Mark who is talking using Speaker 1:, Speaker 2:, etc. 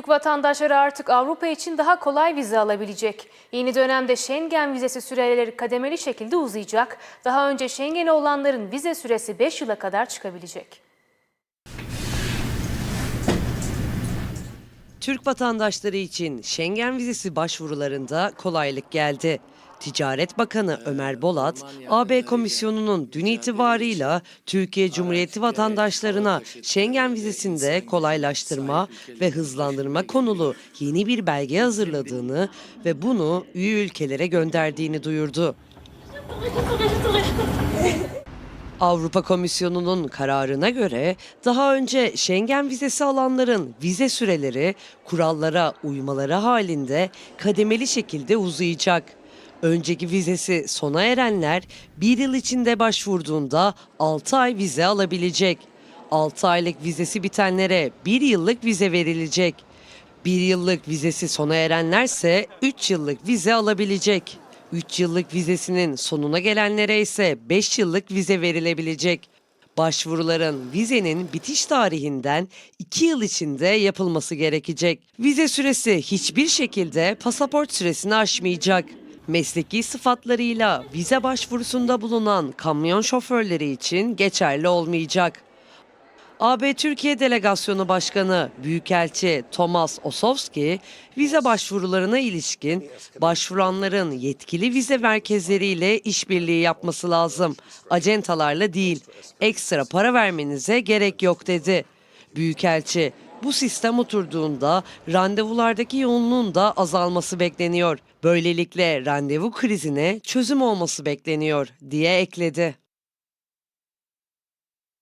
Speaker 1: Türk vatandaşları artık Avrupa için daha kolay vize alabilecek. Yeni dönemde Schengen vizesi süreleri kademeli şekilde uzayacak. Daha önce Schengen'e olanların vize süresi 5 yıla kadar çıkabilecek.
Speaker 2: Türk vatandaşları için Schengen vizesi başvurularında kolaylık geldi. Ticaret Bakanı Ömer Bolat, AB Komisyonu'nun dün itibarıyla Türkiye Cumhuriyeti vatandaşlarına Schengen vizesinde kolaylaştırma ve hızlandırma konulu yeni bir belge hazırladığını ve bunu üye ülkelere gönderdiğini duyurdu. Avrupa Komisyonu'nun kararına göre daha önce Schengen vizesi alanların vize süreleri kurallara uymaları halinde kademeli şekilde uzayacak. Önceki vizesi sona erenler bir yıl içinde başvurduğunda 6 ay vize alabilecek. 6 aylık vizesi bitenlere 1 yıllık vize verilecek. 1 yıllık vizesi sona erenlerse 3 yıllık vize alabilecek. 3 yıllık vizesinin sonuna gelenlere ise 5 yıllık vize verilebilecek. Başvuruların vizenin bitiş tarihinden 2 yıl içinde yapılması gerekecek. Vize süresi hiçbir şekilde pasaport süresini aşmayacak. Mesleki sıfatlarıyla vize başvurusunda bulunan kamyon şoförleri için geçerli olmayacak. AB Türkiye Delegasyonu Başkanı Büyükelçi Thomas Osowski, vize başvurularına ilişkin başvuranların yetkili vize merkezleriyle işbirliği yapması lazım. Acentalarla değil, ekstra para vermenize gerek yok dedi. Büyükelçi, bu sistem oturduğunda randevulardaki yoğunluğun da azalması bekleniyor. Böylelikle randevu krizine çözüm olması bekleniyor diye ekledi.